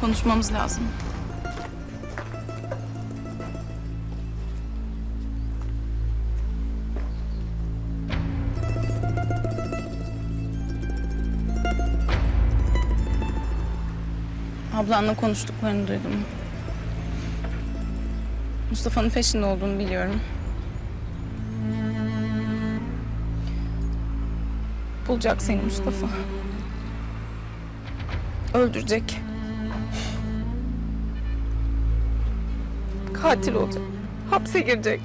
Konuşmamız lazım. Ablanla konuştuklarını duydum. Mustafa'nın peşinde olduğunu biliyorum. Bulacak seni Mustafa. Öldürecek. Katil olacak. Hapse girecek.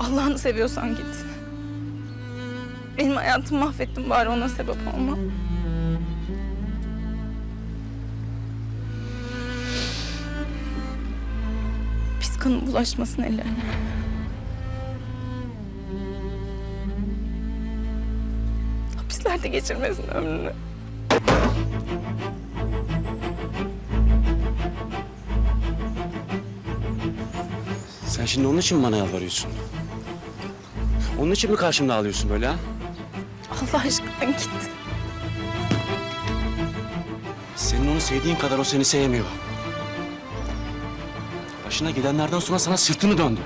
Allah'ını seviyorsan git. Benim hayatımı mahvettin bari ona sebep olma. Pis kanın bulaşmasın ellerine. Hapislerde geçirmesin ömrünü. Sen şimdi onun için mi bana yalvarıyorsun? Onun için mi karşımda ağlıyorsun böyle ha? Allah aşkına git. Senin onu sevdiğin kadar o seni sevmiyor. Başına gelenlerden sonra sana sırtını döndü.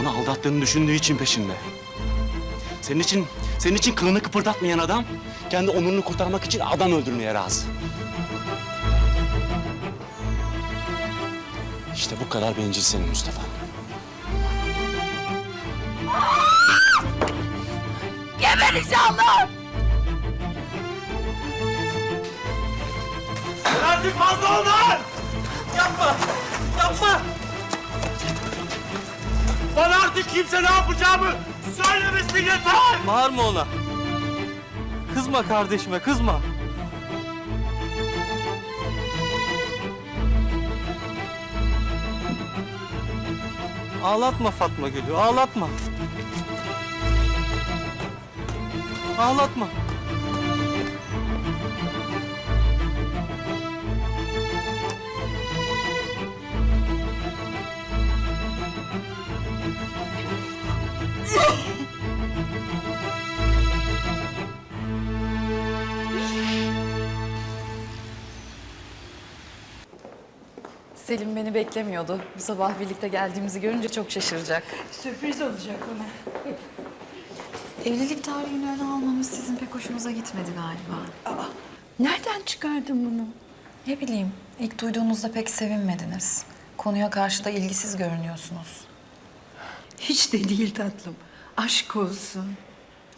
Onu aldattığını düşündüğü için peşinde. Senin için, senin için kılını kıpırdatmayan adam, kendi onurunu kurtarmak için adam öldürmeye razı. İşte bu kadar bencil senin Mustafa. Geber inşallah. Artık fazla oldu! Yapma! Yapma! Bana artık kimse ne yapacağımı söylemesin yeter! Bağırma ona. Kızma kardeşime, kızma. Ağlatma Fatma Gül'ü, ağlatma. Ağlatma. Selim beni beklemiyordu. Bu sabah birlikte geldiğimizi görünce çok şaşıracak. Sürpriz olacak ona. Evlilik tarihini öne almamız sizin pek hoşunuza gitmedi galiba. Nereden çıkardın bunu? Ne bileyim, ilk duyduğunuzda pek sevinmediniz. Konuya karşı da ilgisiz görünüyorsunuz. Hiç de değil tatlım. Aşk olsun.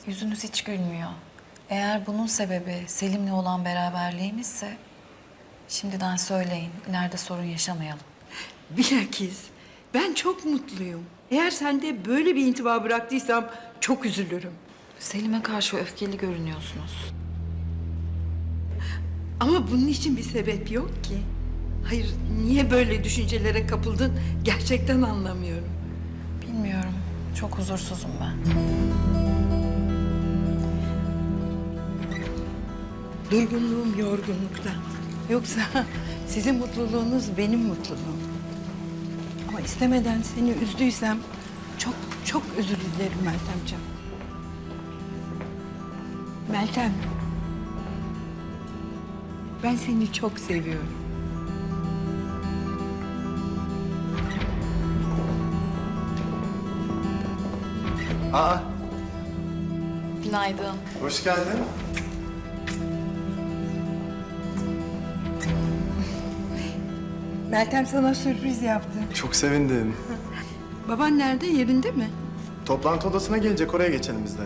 Yüzünüz hiç gülmüyor. Eğer bunun sebebi Selim'le olan beraberliğimizse... ...şimdiden söyleyin, ileride sorun yaşamayalım. Bilakis ben çok mutluyum. Eğer sende böyle bir intiba bıraktıysam çok üzülürüm. Selim'e karşı öfkeli görünüyorsunuz. Ama bunun için bir sebep yok ki. Hayır, niye böyle düşüncelere kapıldın gerçekten anlamıyorum. Bilmiyorum, çok huzursuzum ben. Durgunluğum yorgunluktan. Yoksa sizin mutluluğunuz benim mutluluğum. Ama istemeden seni üzdüysem çok çok özür dilerim Meltemciğim. Meltem. Ben seni çok seviyorum. Aa, Günaydın. hoş geldin. Meltem sana sürpriz yaptı. Çok sevindim. Baban nerede? Yerinde mi? Toplantı odasına gelecek, oraya geçelim biz de.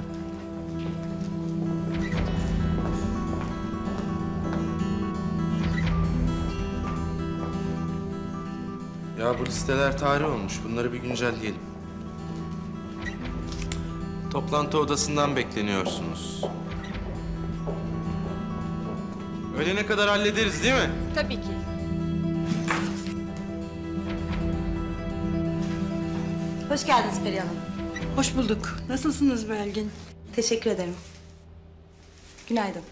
Ya bu listeler tarih olmuş. Bunları bir güncelleyelim. Toplantı odasından bekleniyorsunuz. Öğlene kadar hallederiz değil mi? Tabii ki. Hoş geldiniz Perihan Hanım. Hoş bulduk. Nasılsınız Belgin? Teşekkür ederim. Günaydın.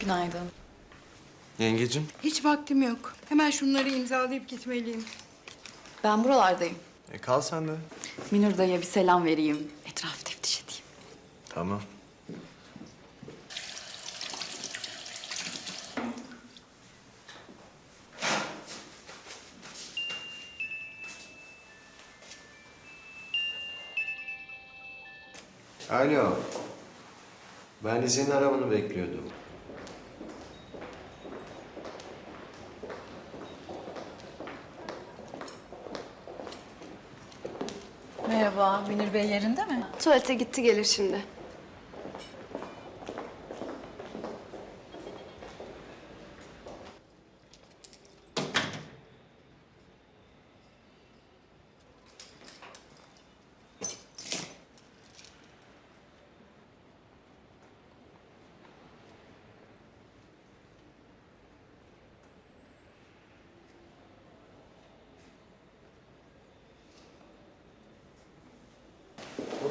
Günaydın. Yengecim. Hiç vaktim yok. Hemen şunları imzalayıp gitmeliyim. Ben buralardayım. E kal sen de. Münir dayıya bir selam vereyim. Etrafı teftiş edeyim. Tamam. Alo. Ben de senin arabanı bekliyordum. Merhaba, Münir Bey yerinde mi? Tuvalete gitti gelir şimdi.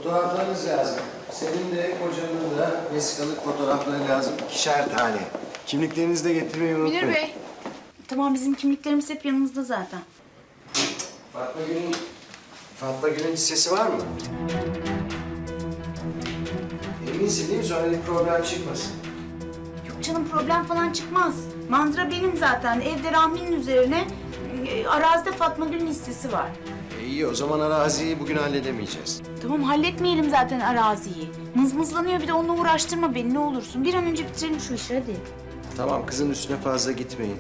Fotoğraflarınız lazım. Senin de kocanın da vesikalık fotoğrafları lazım. İkişer tane. Kimliklerinizi de getirmeyi unutmayın. Münir Bey. Tamam bizim kimliklerimiz hep yanımızda zaten. Fatma Gül'ün... Fatma Gül'ün hissesi var mı? Eminsin değil mi? Sonra bir problem çıkmasın. Yok canım problem falan çıkmaz. Mandıra benim zaten. Evde Rahmi'nin üzerine e, arazide Fatma Gül'ün hissesi var. İyi o zaman araziyi bugün halledemeyeceğiz. Tamam halletmeyelim zaten araziyi. Mızmızlanıyor bir de onunla uğraştırma beni ne olursun. Bir an önce bitirelim şu işi hadi. Tamam kızın üstüne fazla gitmeyin.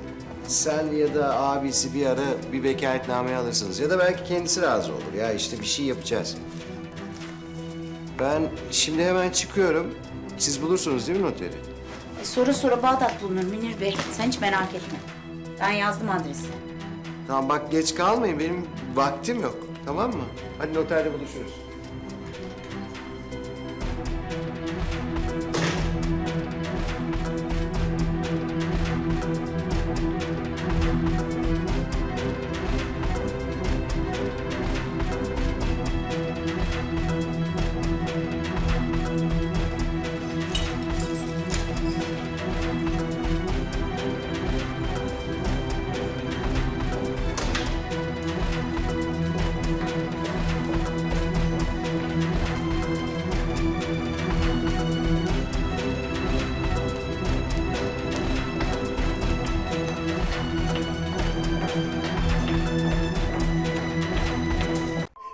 Sen ya da abisi bir ara bir vekaletname alırsınız. Ya da belki kendisi razı olur. Ya işte bir şey yapacağız. Ben şimdi hemen çıkıyorum. Siz bulursunuz değil mi noteri? E, sonra sonra Bağdat bulunur Münir Bey. Sen hiç merak etme. Ben yazdım adresi. Tamam bak geç kalmayın. Benim vaktim yok. Tamam mı? Hadi noterde buluşuruz.